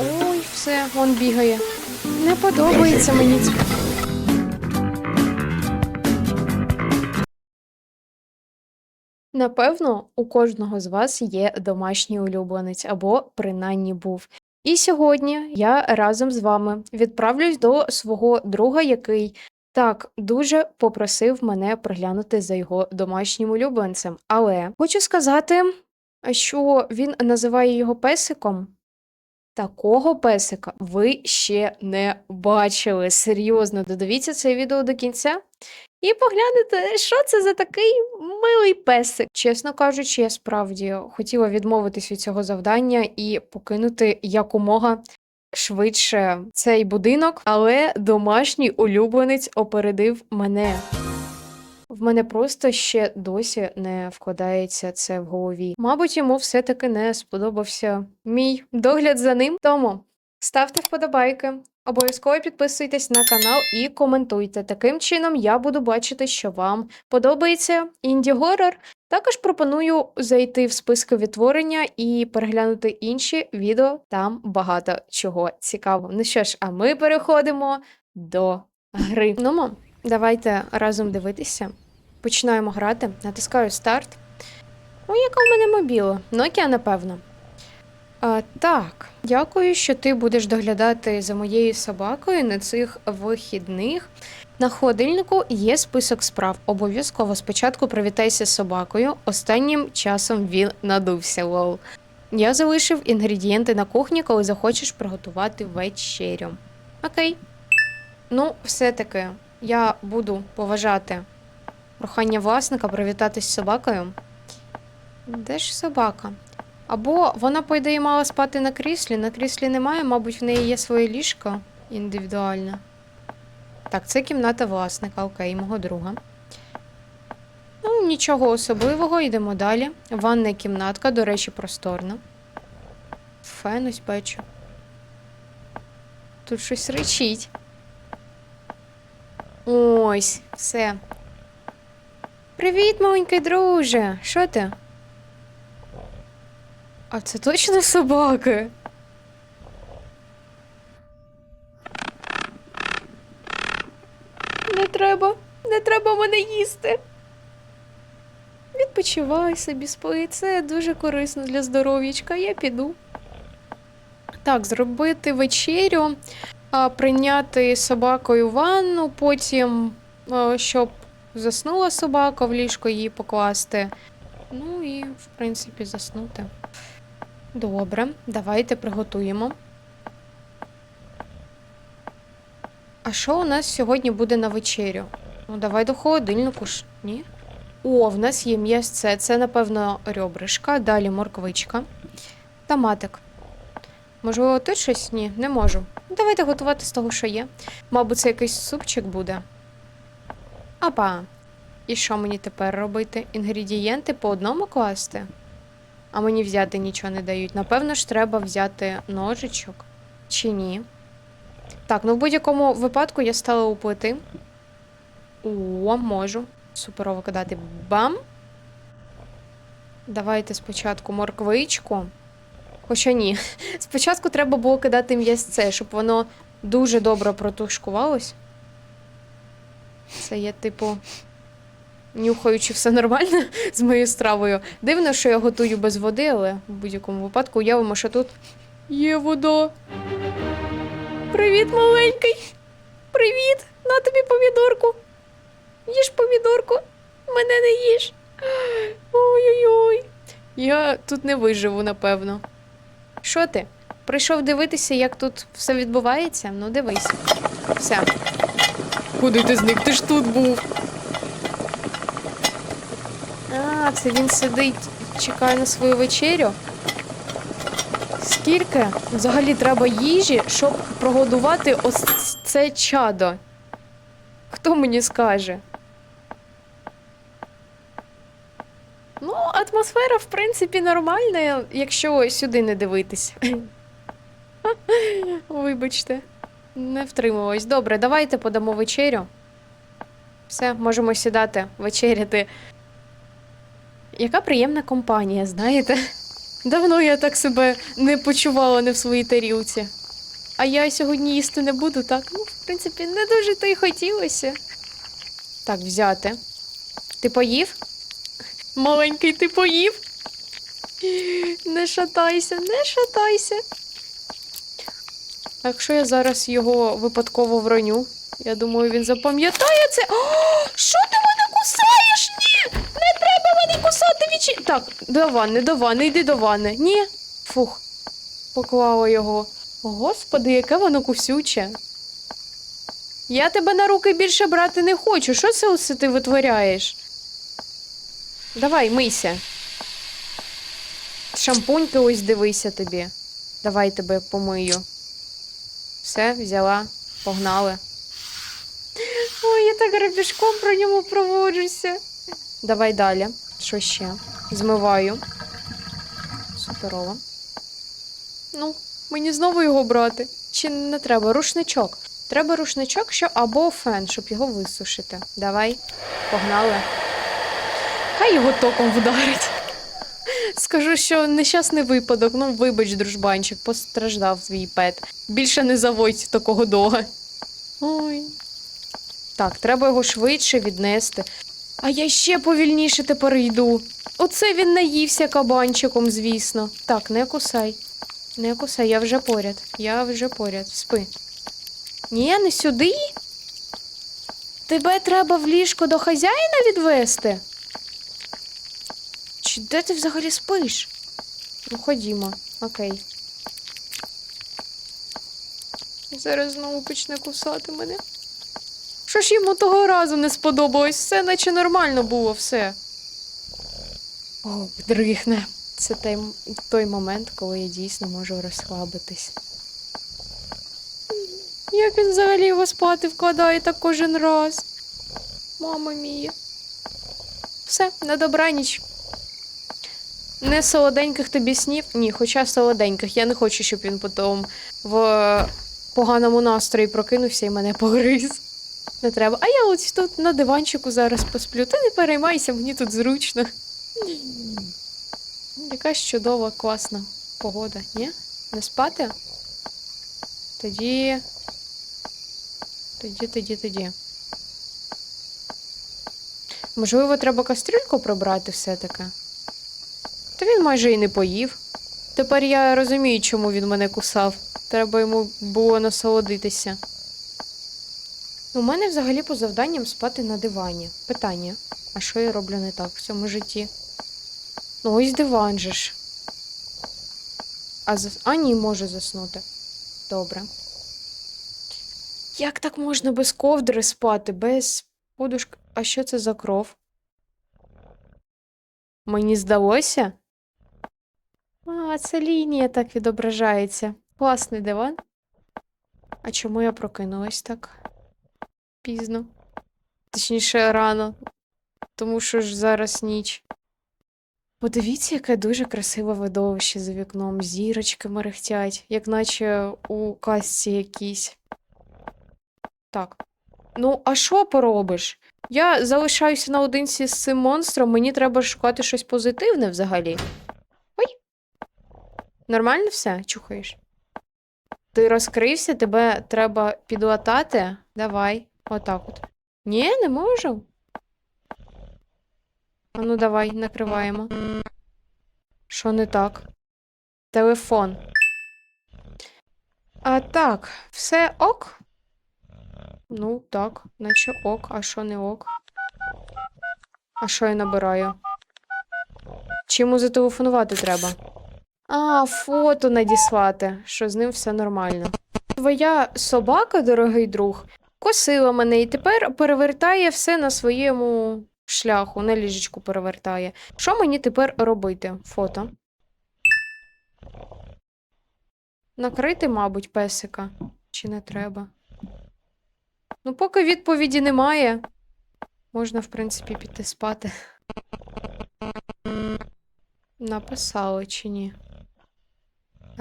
Ой, все, вон бігає. Не подобається мені. Напевно, у кожного з вас є домашній улюбленець або принаймні був. І сьогодні я разом з вами відправлюсь до свого друга, який так дуже попросив мене приглянути за його домашнім улюбленцем. Але хочу сказати, що він називає його песиком. Такого песика ви ще не бачили. Серйозно, додивіться це відео до кінця і поглянете, що це за такий милий песик. Чесно кажучи, я справді хотіла відмовитись від цього завдання і покинути якомога швидше цей будинок, але домашній улюбленець опередив мене. В мене просто ще досі не вкладається це в голові. Мабуть, йому все-таки не сподобався мій догляд за ним. Тому ставте вподобайки, обов'язково підписуйтесь на канал і коментуйте. Таким чином я буду бачити, що вам подобається інді-горор. Також пропоную зайти в списки відтворення і переглянути інші відео. Там багато чого цікавого. Ну що ж, а ми переходимо до гри. Ну, давайте разом дивитися. Починаємо грати. Натискаю старт. О, яка в мене мобіла? Nokia, напевно. А, так, дякую, що ти будеш доглядати за моєю собакою на цих вихідних. На холодильнику є список справ. Обов'язково спочатку привітайся з собакою. Останнім часом він надувся. Лол. Я залишив інгредієнти на кухні, коли захочеш приготувати вечерю. Окей. Ну, все-таки я буду поважати прохання власника привітатись з собакою. Де ж собака? Або вона, по ідеї, мала спати на кріслі. На кріслі немає, мабуть, в неї є своє ліжко індивідуальне. Так, це кімната власника, окей, мого друга. Ну, нічого особливого, йдемо далі. Ванна кімнатка, до речі, просторна. Фен ось бачу. Тут щось речить. Ось, все. Привіт, маленький друже. Що ти? А це точно собаки? Не треба, не треба мене їсти. Відпочивай собі, спи. Це дуже корисно для здоров'ячка. Я піду. Так, зробити вечерю, прийняти собакою ванну, потім, щоб заснула собака в ліжко її покласти. Ну і, в принципі, заснути. Добре, давайте приготуємо. А що у нас сьогодні буде на вечерю? Ну, давай до холодильнику ж, ні? О, в нас є м'ясце. Це, напевно, ребришка, далі морквичка. Томатик. Можливо, тут щось? Ні, не можу. Давайте готувати з того, що є. Мабуть, це якийсь супчик буде. Апа. І що мені тепер робити? Інгредієнти по одному класти? А мені взяти нічого не дають. Напевно ж, треба взяти ножичок. Чи ні? Так, ну в будь-якому випадку я стала у плити. О, можу. Суперово кидати. Бам! Давайте спочатку морквичку. Хоча ні. Спочатку треба було кидати м'ясце, щоб воно дуже добре протушкувалось. Це я, типу, нюхаю, чи все нормально з моєю стравою. Дивно, що я готую без води, але в будь-якому випадку уявимо, що тут є вода. Привіт, маленький. Привіт! На тобі помідорку. Їж помідорку. Мене не їж. Ой-ой-ой. Я тут не виживу, напевно. Що ти? Прийшов дивитися, як тут все відбувається? Ну, дивись. Все. Куди ти зник? Ти ж тут був. А, це він сидить, чекає на свою вечерю. Скільки взагалі треба їжі, щоб прогодувати ось це чадо? Хто мені скаже? Ну, атмосфера, в принципі, нормальна, якщо сюди не дивитися. Вибачте, не втрималась. Добре, давайте подамо вечерю. Все, можемо сідати, вечеряти. Яка приємна компанія, знаєте? Давно я так себе не почувала не в своїй тарілці. А я сьогодні їсти не буду, так? Ну, в принципі, не дуже то й хотілося. Так, взяти. Ти поїв? Маленький, ти поїв? Не шатайся, не шатайся. А якщо я зараз його випадково вроню, я думаю, він запам'ятає це. О, що ти мене кусаєш? Ні! Не треба мене кусати вічі. Так, до ванни, до ванни, йди до ванни. Ні. Фух. Поклала його. Господи, яке воно кусюче. Я тебе на руки більше брати не хочу. Що це усе ти витворяєш? Давай, мийся. Шампуньки ось дивися тобі. Давай тебе помию. Все, взяла, погнали. Ой, я так грабіжком про ньому проводжуся. Давай далі. Що ще? Змиваю. Суперово. Ну, мені знову його брати. Чи не треба? Рушничок. Треба рушничок, що або фен, щоб його висушити. Давай, погнали. Хай його током вдарить. Скажу, що нещасний випадок. Ну, вибач, дружбанчик, постраждав твій пет. Більше не заводь такого дога. Ой. Так, треба його швидше віднести. А я ще повільніше тепер йду. Оце він наївся кабанчиком, звісно. Так, не кусай. Не кусай, я вже поряд. Я вже поряд. Спи. Ні, не сюди. Тебе треба в ліжко до хазяїна відвести? Чи де ти взагалі спиш? Ну, ходімо, окей. Зараз знову почне кусати мене. Що ж йому того разу не сподобалось? Все наче нормально було, все. О, дрихне. Це той, той момент, коли я дійсно можу розслабитись. Як він взагалі його спати вкладає так кожен раз? Мама мія. Все, на добраніч. Не солоденьких тобі снів? Ні, хоча солоденьких. Я не хочу, щоб він потім в поганому настрої прокинувся і мене погриз. Не треба. А я ось тут на диванчику зараз посплю. Та не переймайся, мені тут зручно. Якась чудова, класна погода, ні? Не спати? Тоді. Тоді, тоді, тоді. Можливо, треба кастрюльку прибрати все-таки. Майже і не поїв. Тепер я розумію, чому він мене кусав. Треба йому було насолодитися. У мене взагалі по завданням спати на дивані. Питання: а що я роблю не так в цьому житті? Ну, ось диван же ж. А, зас... а ні, може заснути. Добре. Як так можна без ковдри спати, без подушки? А що це за кров? Мені здалося? А, це лінія так відображається. Класний диван. А чому я прокинулась так пізно? Точніше, рано. Тому що ж зараз ніч. Подивіться, яке дуже красиве видовище за вікном. Зірочки мерехтять, як наче у казці якійсь. Так. Ну, а що поробиш? Я залишаюся наодинці з цим монстром, мені треба шукати щось позитивне взагалі. Нормально все? Чухаєш? Ти розкрився, тебе треба підлатати? Давай, отак от. Ні, не можу. А ну давай, накриваємо. Що не так? Телефон. А так, все ок? Ну, так, наче ок, а що не ок? А що я набираю? Чому зателефонувати треба? А, фото надіслати, що з ним все нормально. Твоя собака, дорогий друг, косила мене і тепер перевертає все на своєму шляху, на ліжечку перевертає. Що мені тепер робити? Фото. Накрити, мабуть, песика. Чи не треба? Ну, поки відповіді немає, можна, в принципі, піти спати. Написали чи ні?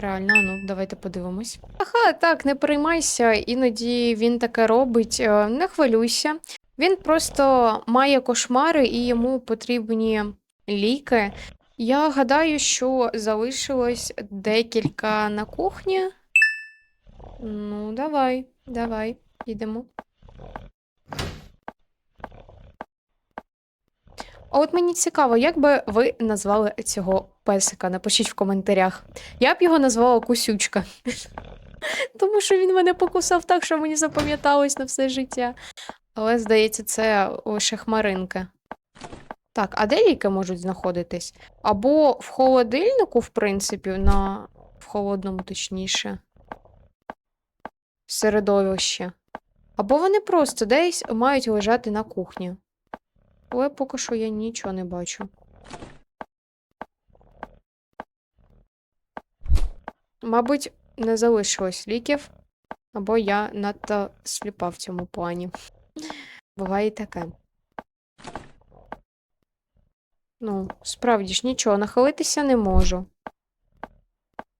Реально, ну, давайте подивимось. Ага, так, не переймайся, іноді він таке робить. е, Не хвилюйся. Він просто має кошмари і йому потрібні ліки. Я гадаю, що залишилось декілька на кухні. Ну, давай, давай, йдемо. А от мені цікаво, як би ви назвали цього песика? Напишіть в коментарях. Я б його назвала Кусючка. Тому що він мене покусав так, що мені запам'яталось на все життя. Але, здається, це лише хмаринка. Так, а де ліки можуть знаходитись? Або в холодильнику, в принципі, на в холодному, точніше. Середовище. Або вони просто десь мають лежати на кухні. Але поки що я нічого не бачу. Мабуть, не залишилось ліків, або я надто сліпа в цьому плані. Буває і таке. Ну, справді ж нічого, нахилитися не можу.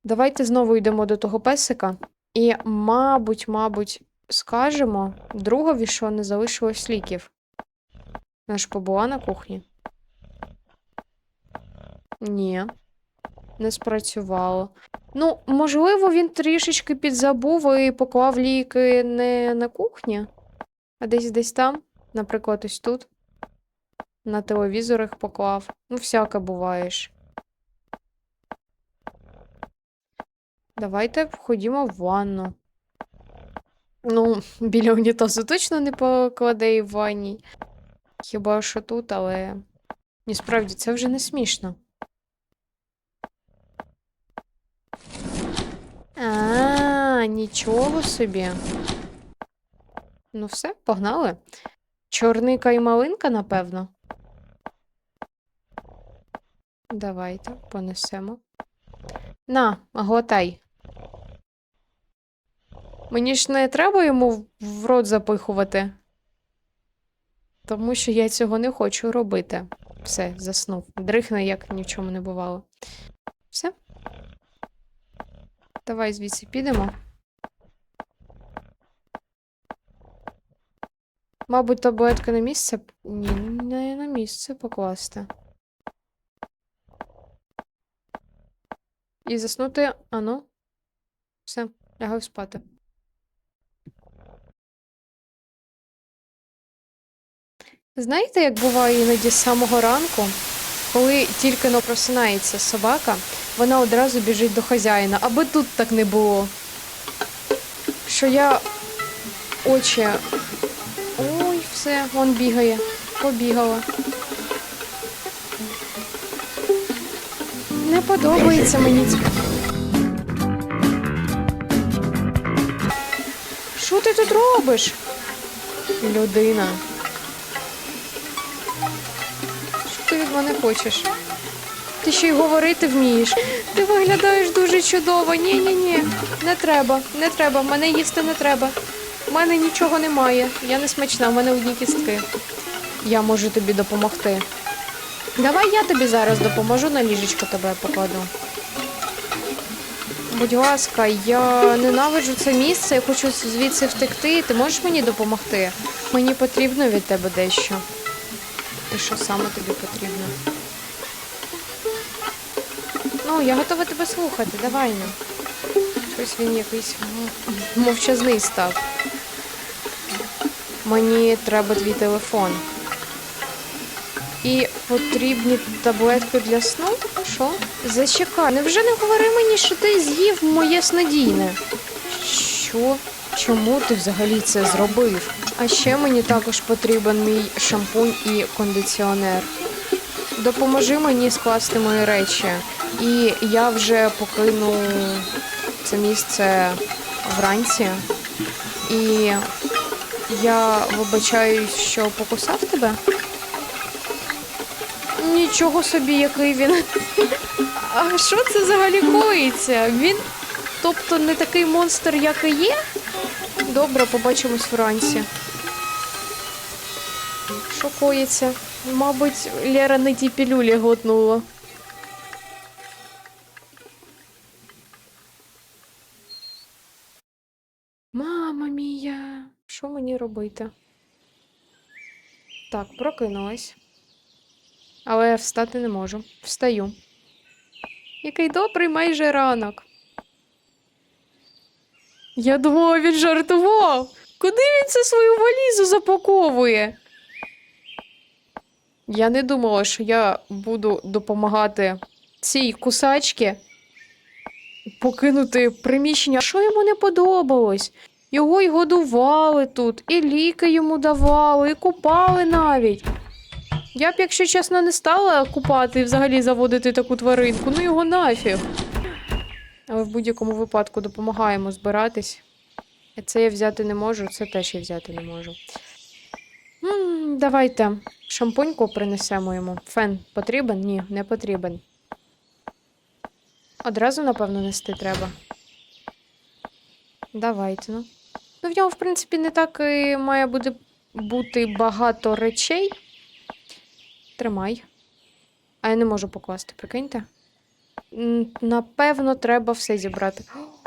Давайте знову йдемо до того песика і, мабуть, мабуть, скажемо другові, що не залишилось ліків. Вона ж побула на кухні? Ні, не спрацювало. Ну, можливо, він трішечки підзабув і поклав ліки не на кухні, а десь десь там, наприклад, ось тут. На телевізор їх поклав. Ну, всяке буваєш. Давайте ходімо в ванну. Ну, біля унітазу точно не покладе і в ванні. Хіба що тут, але. Ні, справді, це вже не смішно. А, нічого собі. Ну все, погнали. Чорника і малинка, напевно. Давайте понесемо. На, глотай. Мені ж не треба йому в- рот запихувати. Тому що я цього не хочу робити. Все, заснув. Дрихне, як ні в чому не бувало. Все. Давай звідси підемо. Мабуть, таблетка на місце. Ні, не на місце покласти. І заснути. Ану. Все, лягаю спати. Знаєте, як буває іноді з самого ранку, коли тільки но просинається собака, вона одразу біжить до хазяїна, аби тут так не було. Що я очі. Ой, все, вон бігає. Побігала. Не подобається мені це. Що ти тут робиш? Людина. Від мене хочеш? Ти ще й говорити вмієш. Ти виглядаєш дуже чудово. Ні, ні, ні. Не треба, не треба. Мене їсти не треба. У мене нічого немає. Я не смачна, в мене одні кістки. Я можу тобі допомогти. Давай я тобі зараз допоможу, на ліжечко тебе покладу. Будь ласка, я ненавиджу це місце, я хочу звідси втекти. Ти можеш мені допомогти? Мені потрібно від тебе дещо. І що саме тобі потрібно? Ну, я готова тебе слухати, давай ну. Щось він якийсь мовчазний став. Мені треба твій телефон. І потрібні таблетки для сну? Що? Зачекай, невже не говори мені, що ти з'їв моє снодійне? Що? Чому ти взагалі це зробив? А ще мені також потрібен мій шампунь і кондиціонер. Допоможи мені скласти мої речі. І я вже покину це місце вранці. І я вибачаюсь, що покусав тебе. Нічого собі, який він. А що це взагалі коїться? Він, тобто, не такий монстр, як і є? Добре, побачимось вранці. Що? Мабуть, Лера не ті пілюлі глотнула. Мама мія, що мені робити? Так, прокинулась. Але встати не можу. Встаю. Який добрий майже ранок. Я думала, він жартував. Куди він це свою валізу запаковує? Я не думала, що я буду допомагати цій кусачці покинути приміщення. Що йому не подобалось? Його й годували тут, і ліки йому давали, і купали навіть. Я б, якщо чесно, не стала купати і взагалі заводити таку тваринку, ну його нафіг. Але в будь-якому випадку допомагаємо збиратись. Це я взяти не можу, це теж я взяти не можу. м давайте шампуньку принесемо йому. Фен потрібен? Ні, не потрібен. Одразу, напевно, нести треба. Давайте, ну. Ну, в нього, в принципі, не так і має буде бути багато речей. Тримай. А я не можу покласти, прикиньте. Напевно, треба все зібрати.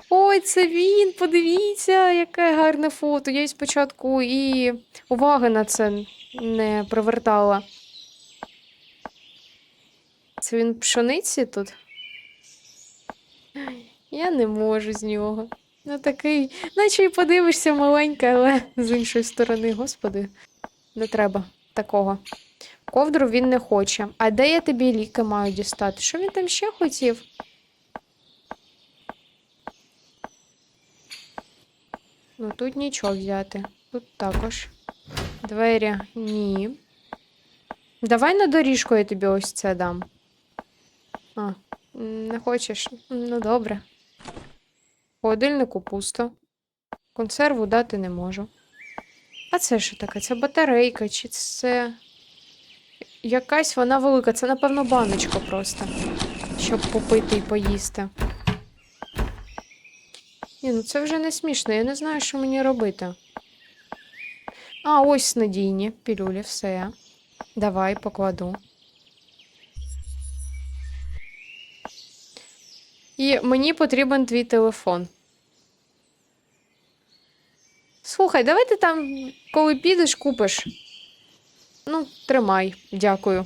Ой, це він! Подивіться, яке гарне фото. Я й спочатку і уваги на це не привертала. Це він пшениці тут? Я не можу з нього. Ну такий, наче й подивишся маленький, але з іншої сторони, господи, не треба такого. Ковдру він не хоче. А де я тобі ліки маю дістати? Що він там ще хотів? Ну тут нічого взяти. Тут також. Двері ні. Давай на доріжку я тобі ось це дам. А, не хочеш? Ну, добре. Холодильнику пусто. Консерву дати не можу. А це що таке? Це батарейка, чи це. Якась вона велика. Це, напевно, баночка просто. Щоб попити і поїсти. Ні, ну це вже не смішно, я не знаю, що мені робити. А, ось надійні пілюлі, все. Давай покладу. І мені потрібен твій телефон. Слухай, давай ти там, коли підеш, купиш. Ну, тримай, дякую.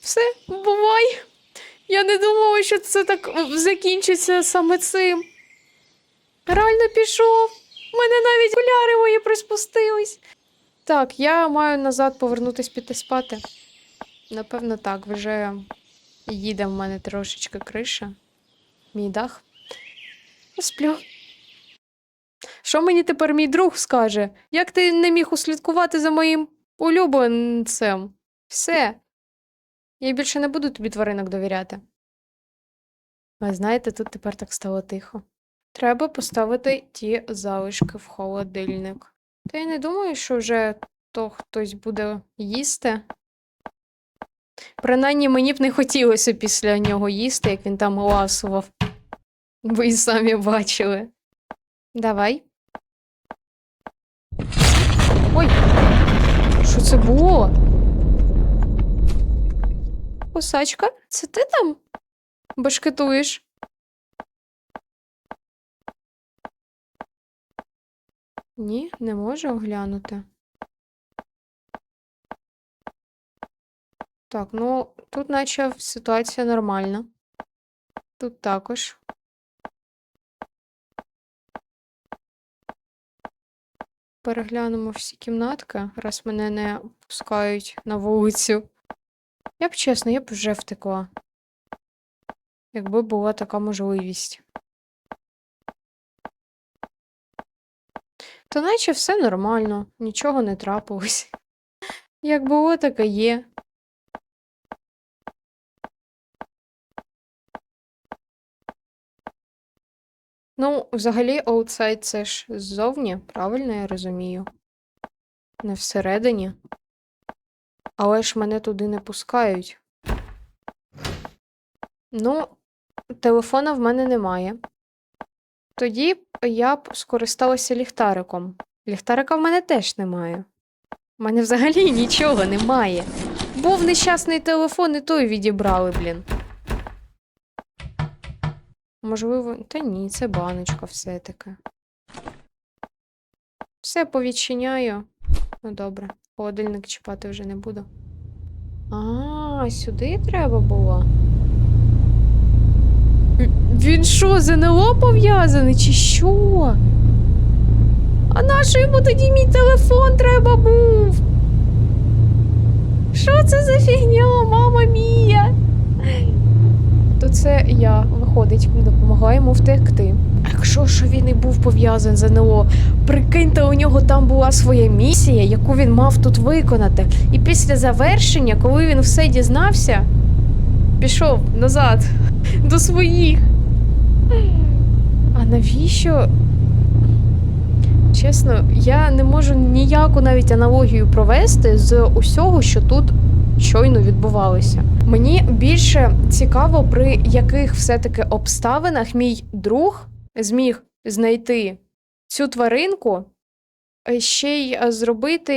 Все, бувай. Я не думала, що це так закінчиться саме цим. Реально пішов. У мене навіть окуляри мої приспустились. Так, я маю назад повернутись піти спати. Напевно, так, вже їде в мене трошечки криша. Мій дах. Сплю. Що мені тепер мій друг скаже? Як ти не міг услідкувати за моїм улюбленцем? Все. Я більше не буду тобі тваринок довіряти. Ви знаєте, тут тепер так стало тихо. Треба поставити ті залишки в холодильник. Та я не думаю, що вже то хтось буде їсти. Принаймні мені б не хотілося після нього їсти, як він там ласував. Ви й самі бачили. Давай. Ой, що це було? Кусачка, це ти там башкетуєш? Ні, не можу оглянути. Так, ну тут наче ситуація нормальна. Тут також. Переглянемо всі кімнатки, раз мене не пускають на вулицю. Я б чесно, я б вже втекла. Якби була така можливість. То наче все нормально, нічого не трапилось. Як було, так і є. Ну, взагалі, аутсайд це ж ззовні, правильно я розумію? Не всередині. Але ж мене туди не пускають. Ну, телефона в мене немає. Тоді я б скористалася ліхтариком. Ліхтарика в мене теж немає. У мене взагалі нічого немає. Був нещасний телефон, і той відібрали, блін. Можливо, та ні, це баночка все-таки. Все повідчиняю. Ну добре, холодильник чіпати вже не буду. А, сюди треба було. Він що, з НЛО пов'язаний, чи що? А нащо йому тоді мій телефон треба був? Що це за фігня, мама мія? То це я, виходить, допомогла йому втекти. Якщо що він і був пов'язаний з НЛО, прикиньте, у нього там була своя місія, яку він мав тут виконати. І після завершення, коли він все дізнався, пішов назад до своїх. Навіщо? Чесно, я не можу ніяку навіть аналогію провести з усього, що тут щойно відбувалося. Мені більше цікаво, при яких все-таки обставинах мій друг зміг знайти цю тваринку, е, ще й зробити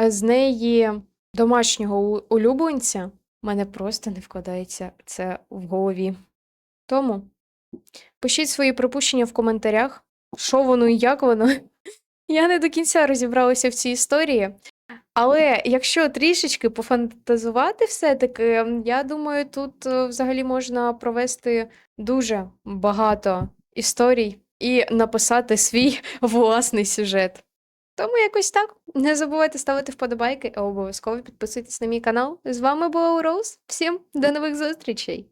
е, з неї домашнього улюбленця. Мене просто не вкладається це в голові. Тому пишіть свої припущення в коментарях, що воно і як воно. Я не до кінця розібралася в цій історії. Але якщо трішечки пофантазувати все-таки, я думаю, тут е, взагалі можна провести дуже багато історій і написати свій власний сюжет. Тому якось так. Не забувайте ставити вподобайки, а обов'язково підписуйтесь на мій канал. З вами була Роуз. Всім до нових зустрічей!